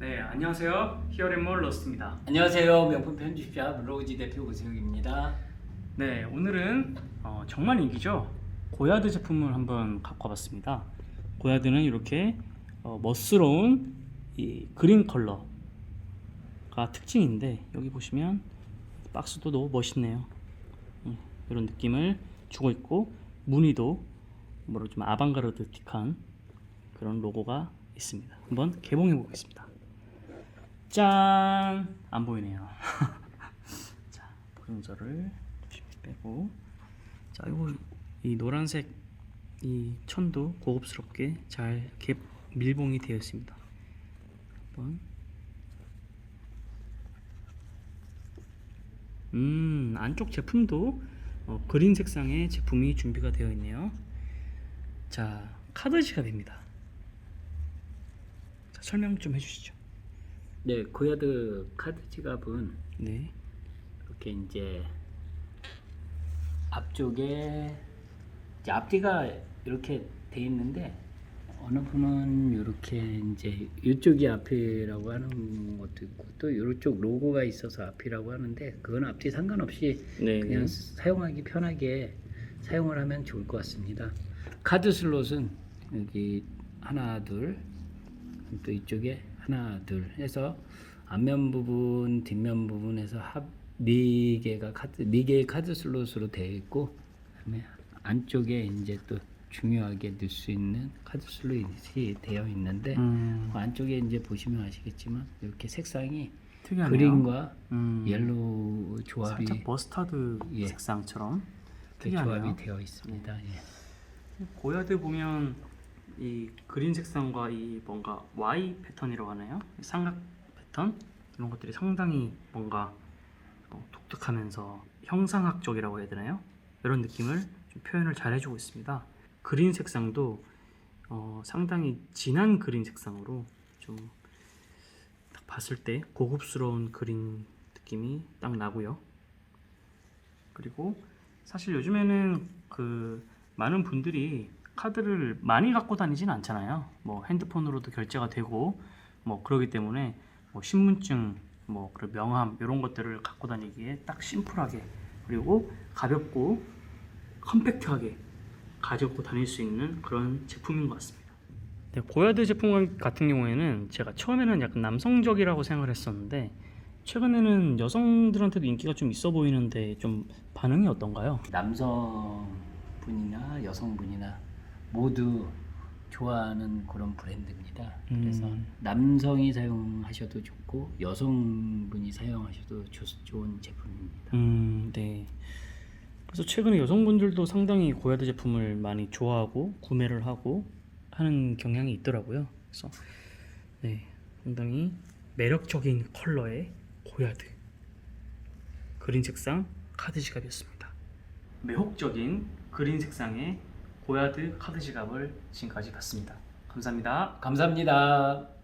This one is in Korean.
네, 안녕하세요. 히어앤몰 러스트입니다. 안녕하세요. 명품 편집샵 로지 대표 고세욱입니다. 네, 오늘은 어, 정말 인기죠. 고야드 제품을 한번 갖고 와봤습니다. 고야드는 이렇게 어, 멋스러운 이 그린 컬러가 특징인데 여기 보시면 박스도 너무 멋있네요. 음, 이런 느낌을 주고 있고 무늬도 뭐로 좀 아방가르드틱한 그런 로고가 있습니다. 한번 개봉해 보겠습니다. 짠! 안 보이네요. 자, 보름자를 빼고 자, 이거 이 노란색 이 천도 고급스럽게 잘 개, 밀봉이 되어 있습니다. 한번 음, 안쪽 제품도 어, 그린 색상의 제품이 준비가 되어 있네요. 자, 카드 지갑입니다. 자, 설명 좀 해주시죠. 네, 고야드 카드 지갑은 네. 이렇게 이제 앞쪽에 이제 앞뒤가 이렇게 돼 있는데 어느 분은 이렇게 이제 이쪽이 앞이라고 하는 것도 있고 또 이쪽 로고가 있어서 앞이라고 하는데 그건 앞뒤 상관없이 네. 그냥 사용하기 편하게 사용을 하면 좋을 것 같습니다. 카드 슬롯은 여기 하나 둘 또 이쪽에 하나 둘 해서 앞면 부분 뒷면 부분에서 합네 개가 카드 네 개의 카드 슬롯으로 되어 있고 그다음에 안쪽에 이제 또 중요하게 넣을 수 있는 카드 슬롯이 되어 있는데 음, 그 안쪽에 이제 보시면 아시겠지만 이렇게 색상이 특이하네요. 그린과 음, 옐로우 조합이 살짝 머스타드 예. 색상처럼 그 특이하네요. 조합이 되어 있습니다. 예. 고야드 보면 이 그린 색상과 이 뭔가 Y 패턴이라고 하나요? 이 삼각 패턴 이런 것들이 상당히 뭔가 어, 독특하면서 형상학적이라고 해야 되나요? 이런 느낌을 좀 표현을 잘 해주고 있습니다. 그린 색상도 어, 상당히 진한 그린 색상으로 좀 딱 봤을 때 고급스러운 그린 느낌이 딱 나고요. 그리고 사실 요즘에는 그 많은 분들이 카드를 많이 갖고 다니진 않잖아요. 뭐 핸드폰으로도 결제가 되고 뭐 그러기 때문에 뭐 신분증, 뭐 그리고 명함 이런 것들을 갖고 다니기에 딱 심플하게 그리고 가볍고 컴팩트하게 가지고 다닐 수 있는 그런 제품인 것 같습니다. 네, 고야드 제품 같은 경우에는 제가 처음에는 약간 남성적이라고 생각을 했었는데 최근에는 여성들한테도 인기가 좀 있어 보이는데 좀 반응이 어떤가요? 남성분이나 여성분이나 모두 좋아하는 그런 브랜드입니다. 그래서 음. 남성이 사용하셔도 좋고 여성분이 사용하셔도 좋, 좋은 제품입니다. 음, 네. 그래서 최근에 여성분들도 상당히 고야드 제품을 많이 좋아하고 구매를 하고 하는 경향이 있더라고요. 그래서 네, 상당히 매력적인 컬러의 고야드 그린 색상 카드 지갑이었습니다. 매혹적인 그린 색상의 고야드 카드 지갑을 지금까지 봤습니다. 감사합니다. 감사합니다.